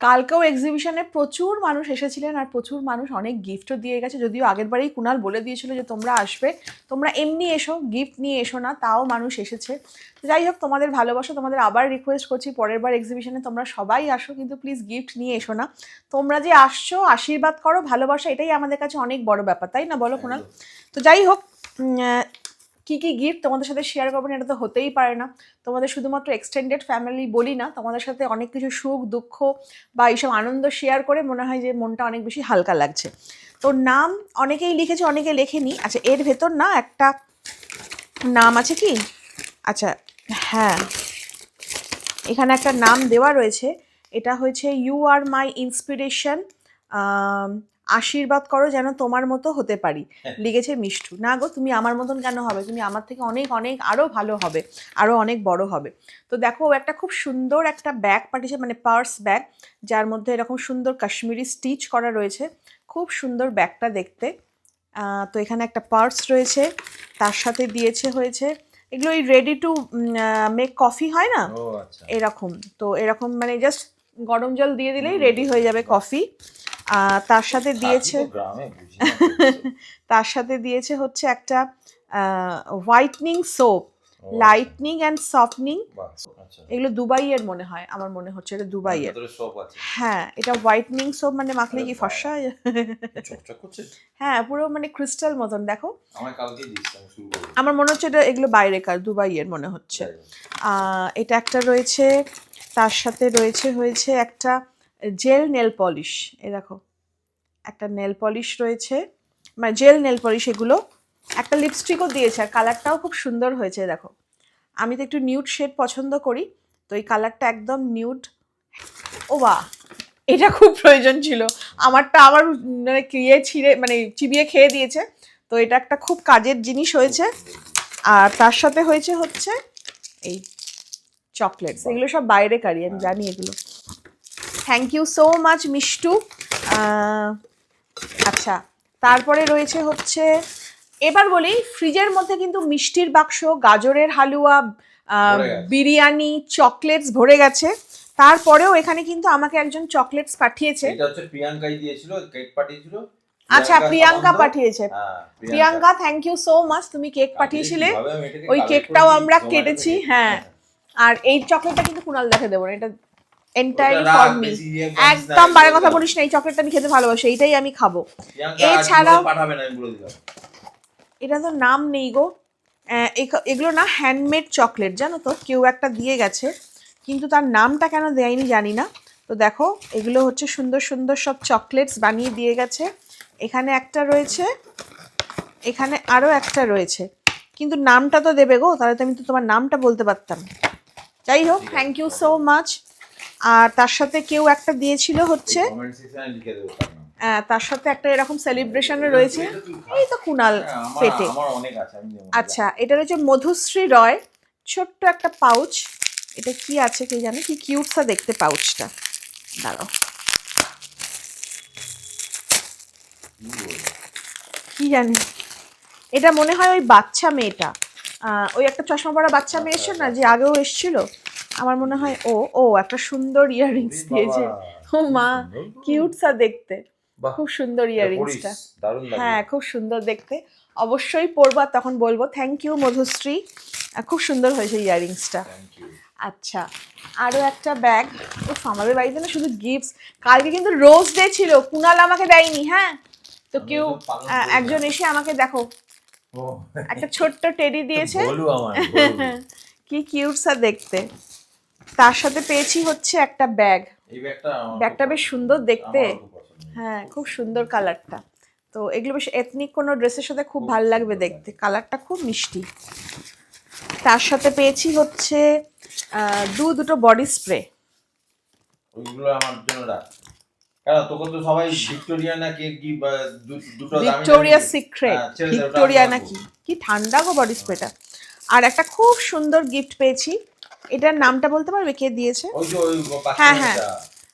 কালকেও এক্সিবিশনে প্রচুর মানুষ এসেছিলেন আর প্রচুর মানুষ অনেক গিফটও দিয়ে গেছে। যদিও আগের বারেই কুনাল বলে দিয়েছিল যে তোমরা আসবে তোমরা এমনি এসো গিফট নিয়ে এসো না তাও মানুষ এসেছে। তো যাই হোক তোমাদের ভালোবাসা তোমাদের আবার রিকোয়েস্ট করছি পরের বার এক্সিবিশনে তোমরা সবাই আসো কিন্তু প্লিজ গিফট নিয়ে এসো না। তোমরা যে আসছো আশীর্বাদ করো ভালোবাসা এটাই আমাদের কাছে অনেক বড় ব্যাপার তাই না বলো কুনাল? তো যাই হোক কি কি গিফট তোমাদের সাথে শেয়ার করব না, এটা তো হতেই পারে না। তোমাদের শুধুমাত্র এক্সটেন্ডেড ফ্যামিলি বলি না, তোমাদের সাথে অনেক কিছু সুখ, দুঃখ বা এইসব আনন্দ শেয়ার করে মনে হয় যে মনটা অনেক বেশি হালকা লাগছে। তো নাম অনেকেই লিখেছে, অনেকে লেখেনি। আচ্ছা এর ভেতর না একটা নাম আছে কি? আচ্ছা হ্যাঁ। এখানে একটা নাম দেওয়া রয়েছে। এটা হয়েছে ইউ আর মাই ইন্সপিরেশন আশীর্বাদ করো যেন তোমার মতো হতে পারি। লিখেছে মিষ্টু না গো তুমি আমার মতন কেন হবে? তুমি আমার থেকে অনেক অনেক আরও ভালো হবে আরও অনেক বড় হবে। তো দেখো ও একটা খুব সুন্দর একটা ব্যাগ পাঠিয়েছে মানে পার্স ব্যাগ যার মধ্যে এরকম সুন্দর কাশ্মীরি স্টিচ করা রয়েছে খুব সুন্দর ব্যাগটা দেখতে। তো এখানে একটা পার্স রয়েছে তার সাথে দিয়েছে হয়েছে এগুলো ওই রেডি টু মেক কফি হয় না? আচ্ছা। এরকম তো এরকম মানে জাস্ট গরম জল দিয়ে দিলেই রেডি হয়ে যাবে কফি তার সাথে দিয়েছে। তার সাথে দিয়েছে হচ্ছে একটা whitening soap lightening and softening এগুলো দুবাইয়ের মনে হয় আমার মনে হচ্ছে এটা দুবাইয়ের। হ্যাঁ এটা হোয়াইটনিং সোপ মানে মাখলে কি ফর্সা? হয়ে হ্যাঁ পুরো মানে ক্রিস্টাল মতন দেখো। আমার মনে হচ্ছে এটা এগুলো বাইরেকার দুবাইয়ের মনে হচ্ছে। এটা একটা রয়েছে তার সাথে রয়েছে হয়েছে একটা জেল নেল পলিশ এ দেখো একটা নেল পলিশ রয়েছে মানে জেল নেল পলিশ এগুলো একটা লিপস্টিকও দিয়েছে আর কালারটাও খুব সুন্দর হয়েছে দেখো। আমি তো একটু নিউড শেড পছন্দ করি তো এই কালারটা একদম নিউড ও বাহ এটা খুব প্রয়োজন ছিল আমারটা আমার মানে ইয়ে ছিঁড়ে মানে চিবিয়ে খেয়ে দিয়েছে তো এটা একটা খুব কাজের জিনিস হয়েছে আর তার সাথে হয়েছে হচ্ছে এই চকলেটস এগুলো সব বাইরে কারি আমি জানি এগুলো। Thank you so much Mishtu আচ্ছা তারপরে রয়েছে হচ্ছে এবার বলি ফ্রিজের মধ্যে কিন্তু মিষ্টির বাক্স গাজরের হালুয়া। বিরিয়ানি চকলেটস ভরে গেছে। তারপরেও এখানে কিন্তু আমাকে একজন চকলেটস পাঠিয়েছে। এটা হচ্ছে প্রিয়াঙ্কাই দিয়েছিল কেক পাঠিয়েছিল। আচ্ছা প্রিয়াঙ্কা পাঠিয়েছে। হ্যাঁ, Priyanka. Thank you so much তুমি কেক পাঠিয়েছিলে। ওই কেকটাও আমরা কেটেছি, হ্যাঁ। আর এই চকলেটটা কিন্তু কুনাল দেখে দেবো না এটা এন্টায়ারলি ফর মি একদম বারে কথা বলিস না এই চকলেটটা আমি খেতে ভালোবাসি এইটাই আমি খাব। এছাড়াও- এটা তো নাম নেই গো। এগুলো না হ্যান্ডমেড চকলেট জানো তো? কেউ একটা দিয়ে গেছে কিন্তু তার নামটা কেন দেয়নি জানি না। তো দেখো এগুলো হচ্ছে সুন্দর সুন্দর সব চকলেটস বানিয়ে দিয়ে গেছে। এখানে একটা রয়েছে এখানে আরও একটা রয়েছে। কিন্তু নামটা তো দেবে গো তাহলে তো আমি তো তোমার নামটা বলতে পারতাম। যাই হোক থ্যাংক ইউ সো মাচ আর তার সাথে কেউ একটা দিয়েছিল হচ্ছে দেবো তার সাথে একটা এরকম সেলিব্রেশনে রয়েছে। এই তো কুনাল হ্যাঁ, পেটে না। আচ্ছা এটা রয়েছে মধুশ্রী রয়। ছোট্ট একটা পাউচ এটা কি আছে কে জানে? কি কিউটসা দেখতে পাউচটা দাঁড়াও। কি জানি। এটা মনে হয় ওই বাচ্চা মেয়েটা। আহ, ওই একটা চশমা পরা বাচ্চা মেয়ে এসছে না যে আগেও এসেছিল? আমার মনে হয় ও ও একটা সুন্দর ইয়াররিংস দিয়েছে। ও মা তো। কিউটসা দেখতে। খুব সুন্দর ইয়াররিংসটা। হ্যাঁ খুব সুন্দর দেখতে। অবশ্যই পরবো আর তখন বলব থ্যাংক ইউ মধুশ্রী। খুব সুন্দর হয়েছে ইয়াররিংসটা আচ্ছা আরও একটা ব্যাগ ও আমাদের বাড়িতে না শুধু গিফটস কালকে কিন্তু রোজ ডে ছিল কুনাল আমাকে দেয়নি হ্যাঁ? তো কেউ। একজন এসে আমাকে দেখো। একটা ছোট্ট টেডি দিয়েছে। কি কিউটসা দেখতে। তার সাথে পেয়েছি হচ্ছে একটা ব্যাগ। ব্যাগটা বেশ সুন্দর দেখতে। হ্যাঁ খুব সুন্দর কালারটা। তো এগুলো বেশ এথনিক কোনো ড্রেসের সাথে খুব ভালো লাগবে দেখতে। কালারটা খুব মিষ্টি। তার সাথে পেয়েছি হচ্ছে দু দুটো বডি স্প্রে ওইগুলো আমার জন্য রাখ কেন তোকে তো সবাই ভিক্টোরিয়া না কি দুটো ভিক্টোরিয়া সিক্রেট হ্যাঁ, ভিক্টোরিয়া নাকি? কি ঠান্ডা গো বডি স্প্রেটা আর একটা খুব সুন্দর গিফট পেয়েছি। এটার নামটা বলতে পারবে? কে দিয়েছে? হ্যাঁ, হ্যাঁ।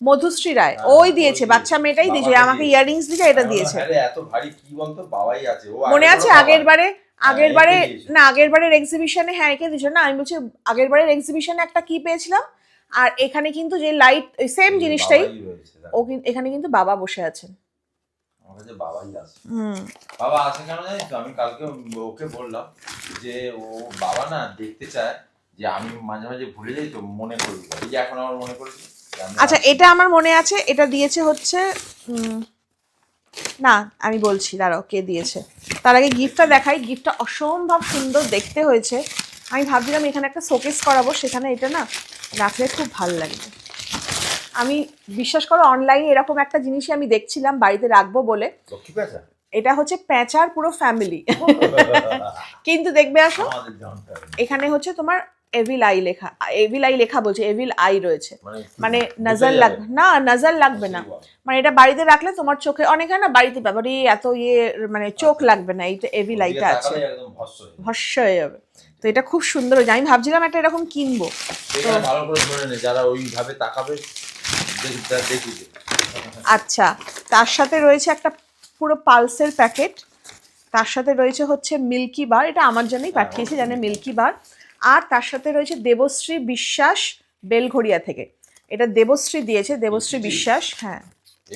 মধুশ্রী রায়। হ্যাঁ, ওই দিয়েছে। বাচ্চা মেয়েটাই দিয়েছে। আমাকে দিয়েছে। ইয়াররিংস দিয়েছে এটা দিয়েছে। এত ভারী কি বলতো? বাবাই আছে। ও মনে আছে আগের বারে আগের বারে না আগের বারের এক্সিবিশনে হ্যাঁ একে দিয়েছিল না আমি বলছি আগের বারের এক্সিবিশনে একটা কি পেয়েছিলাম? আর এখানে কিন্তু যে লাইট সেম জিনিসটাই। ও এখানে কিন্তু বাবা বসে আছেন। আমার কাছে বাবাই আছে। হুম। বাবা আসে কেন জানিস? আমি কালকে ওকে বললাম যে ও বাবা না দেখতে চায়। যে আমি মাঝে মাঝে ভুলে যাই তো মনে করি। এই যে এখন আমার মনে করেছি আচ্ছা এটা আমার মনে আছে এটা দিয়েছে হচ্ছে না আমি বলছি দাঁড়াও কে দিয়েছে? তার আগে গিফটটা দেখাই গিফটটা অসম্ভব সুন্দর দেখতে হয়েছে। আমি ভাবছিলাম এখানে একটা শোকেস করাবো সেখানে এটা না রাখলে খুব ভালো লাগবে আমি বিশ্বাস করো অনলাইনে এরকম একটা জিনিসই আমি দেখছিলাম বাড়িতে রাখব বলে। এটা হচ্ছে প্যাঁচার পুরো ফ্যামিলি কিন্তু দেখবে আসো। এখানে হচ্ছে তোমার এভিল আই লেখা এভিল আই লেখা বলছে এভিল আই রয়েছে। মানে মানে নজর। লাগবে না নজর লাগবে না। মানে এটা বাড়িতে রাখলে তোমার চোখে অনেক হয় না বাড়িতে ব্যাপারে এত ইয়ে মানে চোখ লাগবে না এইটা এভি ওদিকে লাইটটা আছে। হয়ে। ভস্য হয়ে যাবে। তো এটা খুব সুন্দর হয়েছে। আমি ভাবছিলাম একটা এরকম কিনবো। ভালো করে ধরে যারা ওইভাবে তাকাবে। আচ্ছা তার সাথে রয়েছে একটা পুরো পালসের প্যাকেট। তার সাথে রয়েছে হচ্ছে মিল্কি বার। এটা আমার জন্যই পাঠিয়েছে জানে মিল্কি বার। আর তার সাথে রয়েছে দেবশ্রী বিশ্বাস বেলঘড়িয়া থেকে। এটা দেবশ্রী দিয়েছে দেবশ্রী বিশ্বাস হ্যাঁ।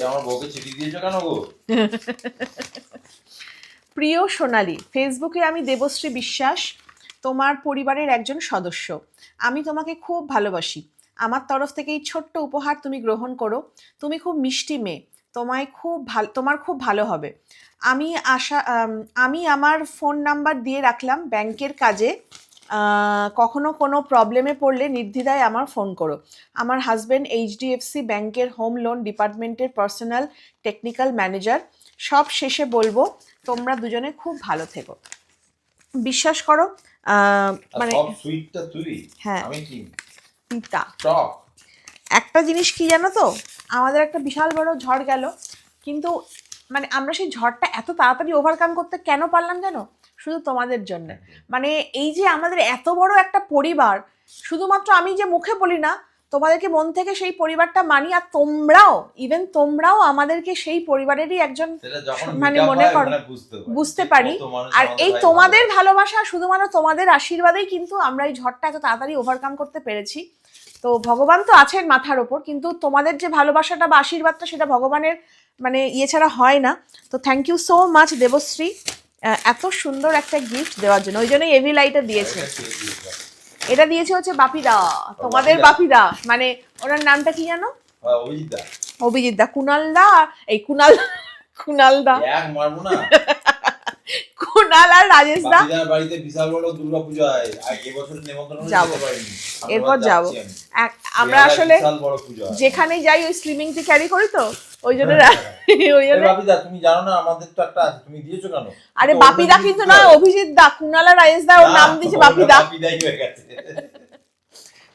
আমার বউকে চিঠি দিয়েছ কেন গো? প্রিয় সোনালি ফেসবুকে আমি দেবশ্রী বিশ্বাস তোমার পরিবারের একজন সদস্য। আমি তোমাকে খুব ভালোবাসি। আমার তরফ থেকে এই ছোট্ট উপহার তুমি গ্রহণ করো। তুমি খুব মিষ্টি মেয়ে। তোমায় খুব ভালো তোমার খুব ভালো হবে। আমি আশা আমি আমার ফোন নাম্বার দিয়ে রাখলাম ব্যাংকের কাজে। কখনো কোনো প্রবলেমে পড়লে নির্দ্বিধায় আমার ফোন করো। আমার হাজব্যান্ড এইচডিএফসি ব্যাংকের হোম লোন ডিপার্টমেন্টের পার্সোনাল টেকনিক্যাল ম্যানেজার সব শেষে বলব তোমরা দুজনে খুব ভালো থেকো। বিশ্বাস করো মানে সুইটটা তুই হ্যাঁ। আমি কি? পিতা একটা জিনিস কি জানো তো? আমাদের একটা বিশাল বড় ঝড় গেল কিন্তু মানে আমরা সেই ঝড়টা এত তাড়াতাড়ি ওভারকাম করতে কেন পারলাম জানো? শুধু তোমাদের জন্য। মানে এই যে আমাদের এত বড় একটা পরিবার শুধুমাত্র আমি যে মুখে বলি না তোমাদেরকে মন থেকে সেই পরিবারটা মানি আর তোমরাও ইভেন তোমরাও আমাদেরকে সেই পরিবারেরই একজন মানে মনে করো, বুঝতে পারি। আর এই তোমাদের ভালোবাসা শুধুমাত্র তোমাদের আশীর্বাদেই কিন্তু আমরা এই ঝড়টা এত তাড়াতাড়ি ওভারকাম করতে পেরেছি। তো ভগবান তো আছেন মাথার ওপর কিন্তু তোমাদের যে ভালোবাসাটা বা আশীর্বাদটা সেটা ভগবানের মানে ইয়ে ছাড়া হয় না। তো thank you so much Debashree. এত সুন্দর একটা গিফট দেওয়ার জন্য। ওই জন্যই এভি লাইটটা দিয়েছে। এটা দিয়েছে হচ্ছে বাপিদা। তোমাদের বাপিদা। মানে ওনার নামটা কি জানো? হ্যাঁ, অভিজিৎ দা, কুনাল দা এই কুনাল কুনাল দা কুনাল আর রাজেশ দা। বাড়িতে বিশাল বড় হয়। এবছর যাব। এরপর যাব। আমরা আসলে। যেখানে যাই ওই স্লিমিংটি ক্যারি করি তো? ওই জন্য হ্যাঁ, ওই জন্য বাপিদা তুমি জানো না আমাদের তো একটা আছে তুমি দিয়েছ কেন? আরে বাপিদা কিন্তু না অভিজিৎ দা কুনালা রায়েশ দা ওর নাম দিয়েছে বাপিদা। বাপিদাই হয়ে গেছে।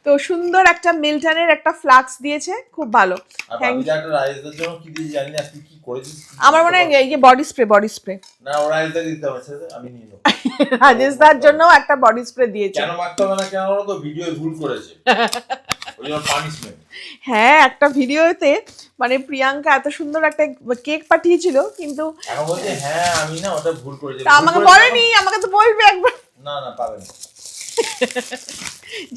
তো সুন্দর একটা মিল্টনের একটা ফ্লাক্স দিয়েছে খুব ভালো। আমার মনে হয় এই যে বডি স্প্রে বডি স্প্রে না ওরা দিতে আমি নিয়ে নেব। রাজেশ দার জন্য একটা বডি স্প্রে দিয়েছে। কেন মারতে না কেন তো ভিডিও ভুল করেছে। হ্যাঁ একটা ভিডিওতে মানে প্রিয়াঙ্কা এত সুন্দর একটা কেক পাঠিয়েছিল কিন্তু হ্যাঁ আমি না ওটা ভুল করেছি। আমাকে বলেনি আমাকে তো বলবে একবার। না না পাবে না।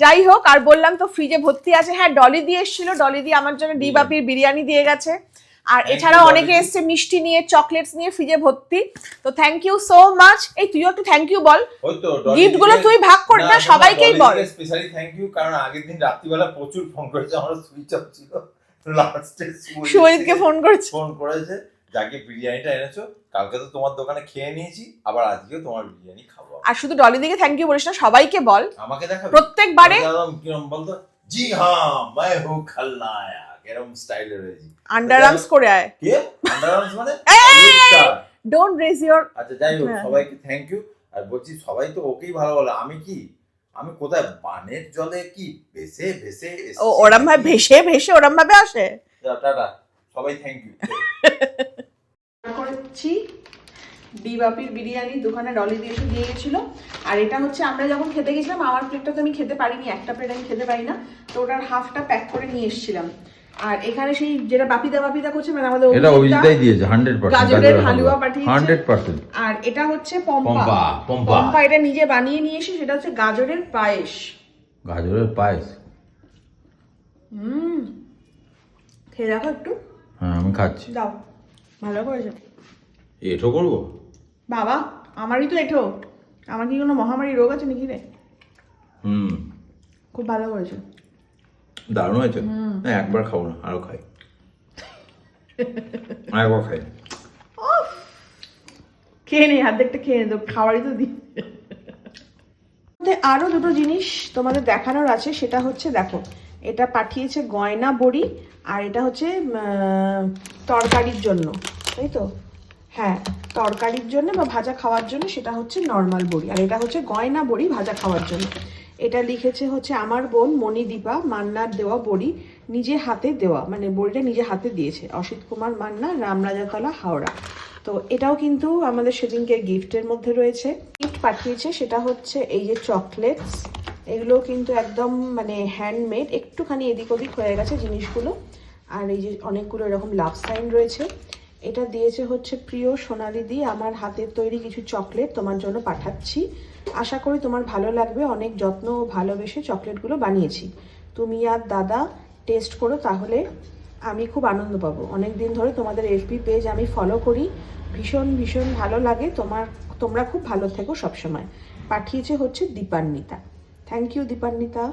যাই হোক আর বললাম তো ফ্রিজে ভর্তি আছে। হ্যাঁ ডলি দিয়ে এসেছিল ডলি দিয়ে আমার জন্য ডিবাপির বিরিয়ানি দিয়ে গেছে। আর Thank you, এছাড়াও ডলি অনেকে দি। এসছে মিষ্টি নিয়ে চকলেটস নিয়ে ফ্রিজে ভর্তি তো থ্যাংক ইউ সো মাচ এই তুইও একটু থ্যাংক ইউ বল ওই তো গিফট গুলো তুই ভাগ করে না সবাইকেই বল স্পেশালি থ্যাংক ইউ কারণ আগের দিন রাত্রিবেলা প্রচুর ফোন করেছে আমার সুইচ অফ ছিল লাস্টে সুমিতকে ফোন করছে ফোন করেছে যাকে বিরিয়ানিটা এনেছো কালকে তো তোমার দোকানে খেয়ে নিয়েছি আবার আজকেও তোমার বিরিয়ানি খাবো আর শুধু ডলি দিকে থ্যাংক ইউ বলিস না সবাইকে বল আমাকে দেখাবে প্রত্যেকবারে আমি জানলাম কিরম বলতো জি হ্যাঁ मैं हूँ खलनायक এরকম স্টাইলে রয়েছি আন্ডার আর্মস করে আয়। কে? আন্ডারআর্মস মানে? ডোন্ট রেজ ইওর আচ্ছা যাই হোক হ্যাঁ। সবাইকে থ্যাংক ইউ আর বলছি সবাই তো ওকেই ভালো বলে আমি কি? আমি কোথায়? বানের জলে কি? ভেসে ভেসে ও ওরম ভাবে ভেসে ভেসে ওরম ভাবে আসে? টাটা। সবাই থ্যাংক ইউ করেছি। ডিবাপির বিরিয়ানি দোকানে ডলি দিয়ে এসে দিয়ে গেছিল আর এটা হচ্ছে আমরা যখন খেতে গেছিলাম আমার প্লেটটা তো আমি খেতে পারিনি একটা প্লেট আমি খেতে পারি না। তো ওটার হাফটা প্যাক করে নিয়ে এসেছিলাম। আর এখানে সেই যেটা বাপিদা বাপিদা করছে মানে আমাদের এটা অভিজিৎদাই দিয়েছে হান্ড্রেড গাজরের হালুয়া পাঠিয়েছে। হান্ড্রেড পার্সেন্ট আর এটা হচ্ছে পম্পা। পম্পা, পম্পা। এটা নিজে বানিয়ে নিয়ে এসে সেটা হচ্ছে গাজরের পায়েস। গাজরের পায়েস। হুম। খেয়ে দেখো একটু। হ্যাঁ আমি খাচ্ছি। দাও ভালো করেছ। এটো করব? বাবা আমারই তো এঠো। আমার কি কোনো মহামারী রোগ আছে নাকি রে? হুম। খুব ভালো করেছ। দারুণ হয়েছে। না একবার খাব না আরও খাই। আরেকবার খাই। খেয়ে নে অর্ধেকটা খেয়ে নে তো খাওয়ারই তো দি আরও দুটো জিনিস তোমাদের দেখানোর আছে সেটা হচ্ছে দেখো এটা পাঠিয়েছে গয়না বড়ি আর এটা হচ্ছে তরকারির জন্য তাই তো? হ্যাঁ তরকারির জন্য বা ভাজা খাওয়ার জন্য সেটা হচ্ছে নর্মাল বড়ি আর এটা হচ্ছে গয়না বড়ি ভাজা খাওয়ার জন্য। এটা লিখেছে হচ্ছে, আমার বোন মণিদীপা মান্নার দেওয়া বড়ি নিজে হাতে দেওয়া। মানে বড়িটা নিজে হাতে দিয়েছে। অসিত কুমার মান্না, রামরাজাতলা, হাওড়া। তো এটাও কিন্তু আমাদের সেদিনকে গিফটের মধ্যে রয়েছে। গিফট পাঠিয়েছে সেটা হচ্ছে এই যে চকলেটস। এগুলো কিন্তু একদম মানে হ্যান্ডমেড একটুখানি এদিক ওদিক হয়ে গেছে জিনিসগুলো। আর এই যে অনেকগুলো এরকম লাভ সাইন রয়েছে। এটা দিয়েছে হচ্ছে প্রিয় সোনালি দি, আমার হাতের তৈরি কিছু চকলেট তোমার জন্য পাঠাচ্ছি। আশা করি তোমার ভালো লাগবে, অনেক যত্ন ও ভালোবেসে চকলেটগুলো বানিয়েছি। তুমি আর দাদা টেস্ট করো, তাহলে আমি খুব আনন্দ পাবো। অনেক দিন ধরে তোমাদের এফবি পেজ আমি ফলো করি। ভীষণ ভীষণ ভালো লাগে। তোমার, তোমরা খুব ভালো থেকো সবসময়। পাঠিয়েছে হচ্ছে দীপান্বিতা। Thank you Dipanwita.